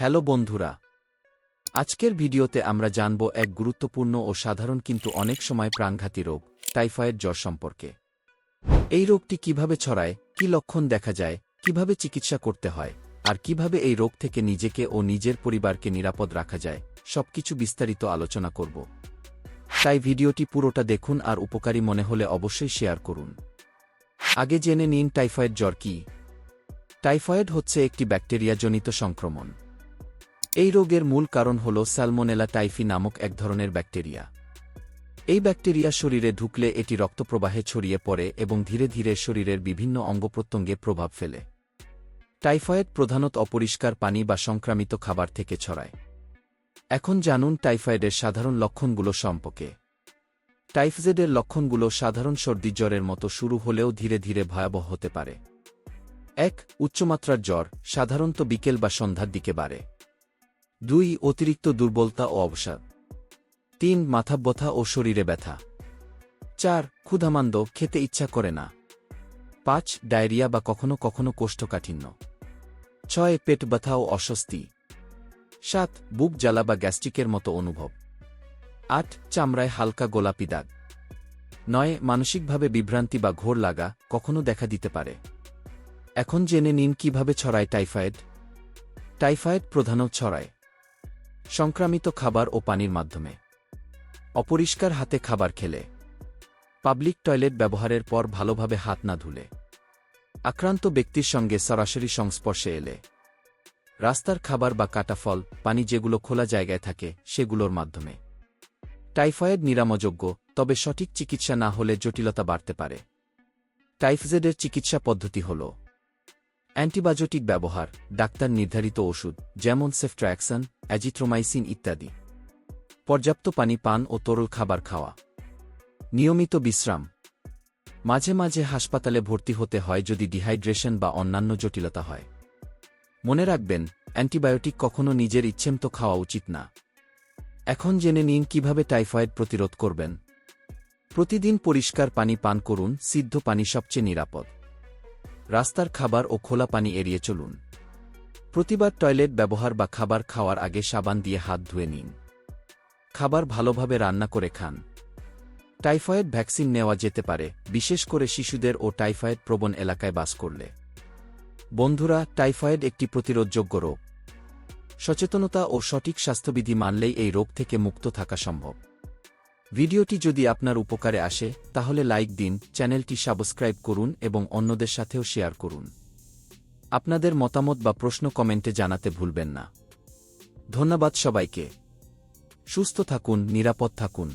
Hello বন্ধুরা। আজকের ভিডিওতে আমরা জানব এক গুরুত্বপূর্ণ ও সাধারণ কিন্তু অনেক সময় প্রাণঘাতী রোগ, টাইফয়েড জ্বর সম্পর্কে। এই রোগটি কীভাবে ছড়ায়, কি লক্ষণ দেখা যায়, কীভাবে চিকিৎসা করতে হয়, আর কীভাবে এই রোগ থেকে নিজেকে ও নিজের পরিবারকে নিরাপদ রাখা যায়, সবকিছু বিস্তারিত আলোচনা করব। তাই ভিডিওটি পুরোটা দেখুন আর উপকারী মনে হলে অবশ্যই শেয়ার করুন। আগে জেনে নিন টাইফয়েড জ্বর কি। টাইফয়েড হচ্ছে একটি ব্যাকটেরিয়াজনিত সংক্রমণ। এই রোগের মূল কারণ হল স্যালমোনেলা টাইফি নামক এক ধরনের ব্যাকটেরিয়া। এই ব্যাকটেরিয়া শরীরে ঢুকলে এটি রক্তপ্রবাহে ছড়িয়ে পড়ে এবং ধীরে ধীরে শরীরের বিভিন্ন অঙ্গপ্রত্যঙ্গে প্রভাব ফেলে। টাইফয়েড প্রধানত অপরিষ্কার পানি বা সংক্রামিত খাবার থেকে ছড়ায়। এখন জানুন টাইফয়েডের সাধারণ লক্ষণগুলো সম্পর্কে। টাইফজেডের লক্ষণগুলো সাধারণ সর্দি জ্বরের মতো শুরু হলেও ধীরে ধীরে ভয়াবহ হতে পারে। এক, উচ্চমাত্রার জ্বর সাধারণত বিকেল বা সন্ধ্যার দিকে বাড়ে। দুই, অতিরিক্ত দুর্বলতা ও অবসাদ। তিন মাথা ব্যথা ও শরীরে ব্যথা। চার, ক্ষুধামান্দ, খেতে ইচ্ছা করে না। পাঁচ, ডায়রিয়া বা কখনো কখনো কোষ্ঠকাঠিন্য। ছয়, পেট ব্যথা ও অস্বস্তি। সাত, বুক জ্বালা বা গ্যাস্ট্রিকের মতো অনুভব। আট, চামড়ায় হালকা গোলাপি দাগ। নয়, মানসিকভাবে বিভ্রান্তি বা ঘোর লাগা কখনো দেখা দিতে পারে। এখন জেনে নিন কীভাবে ছড়ায় টাইফয়েড। টাইফয়েড প্রধানত ছড়ায়। সংক্রামিত খাবার ও পানির মাধ্যমে। অপরিষ্কার হাতে খাবার খেলে। পাবলিক টয়লেট ব্যবহারের পর ভালোভাবে হাত না ধুলে। আক্রান্ত ব্যক্তির সঙ্গে সরাসরি সংস্পর্শে এলে। রাস্তার খাবার বা কাটা ফল, পানি যেগুলো খোলা জায়গায় থাকে, সেগুলোর মাধ্যমে। টাইফয়েড নিরামযোগ্য তবে সঠিক চিকিৎসা না হলে জটিলতা বাড়তে পারে। টাইফজেডের চিকিৎসা পদ্ধতি হল অ্যান্টিবায়োটিক ব্যবহার, ডাক্তার নির্ধারিত ওষুধ, যেমন সেফট্রাক্সান, অ্যাজিথ্রোমাইসিন ইত্যাদি। পর্যাপ্ত পানি পান ও তরল খাবার খাওয়া। নিয়মিত বিশ্রাম। মাঝে মাঝে হাসপাতালে ভর্তি হতে হয় যদি ডিহাইড্রেশন বা অন্যান্য জটিলতা হয়। মনে রাখবেন, অ্যান্টিবায়োটিক কখনো নিজের ইচ্ছেমতো খাওয়া উচিত না। এখন জেনে নিন কীভাবে টাইফয়েড প্রতিরোধ করবেন। প্রতিদিন পরিষ্কার পানি পান করুন, সিদ্ধ পানি সবচেয়ে নিরাপদ। রাস্তার খাবার ও খোলা পানি এড়িয়ে চলুন। প্রতিবার টয়লেট ব্যবহার বা খাবার খাওয়ার আগে সাবান দিয়ে হাত ধুয়ে নিন। খাবার ভালোভাবে রান্না করে খান। টাইফয়েড ভ্যাকসিন নেওয়া যেতে পারে, বিশেষ করে শিশুদের ও টাইফয়েড প্রবণ এলাকায় বাস করলে। বন্ধুরা, টাইফয়েড একটি প্রতিরোধযোগ্য রোগ। সচেতনতা ও সঠিক স্বাস্থ্যবিধি মানলেই এই রোগ থেকে মুক্ত থাকা সম্ভব। ভিডিওটি যদি আপনার উপকারে আসে, তাহলে লাইক দিন, চ্যানেলটি সাবস্ক্রাইব করুন এবং অন্যদের সাথেও শেয়ার করুন। আপনাদের মতামত বা প্রশ্ন কমেন্টে জানাতে ভুলবেন না। ধন্যবাদ সবাইকে। সুস্থ থাকুন, নিরাপদ থাকুন।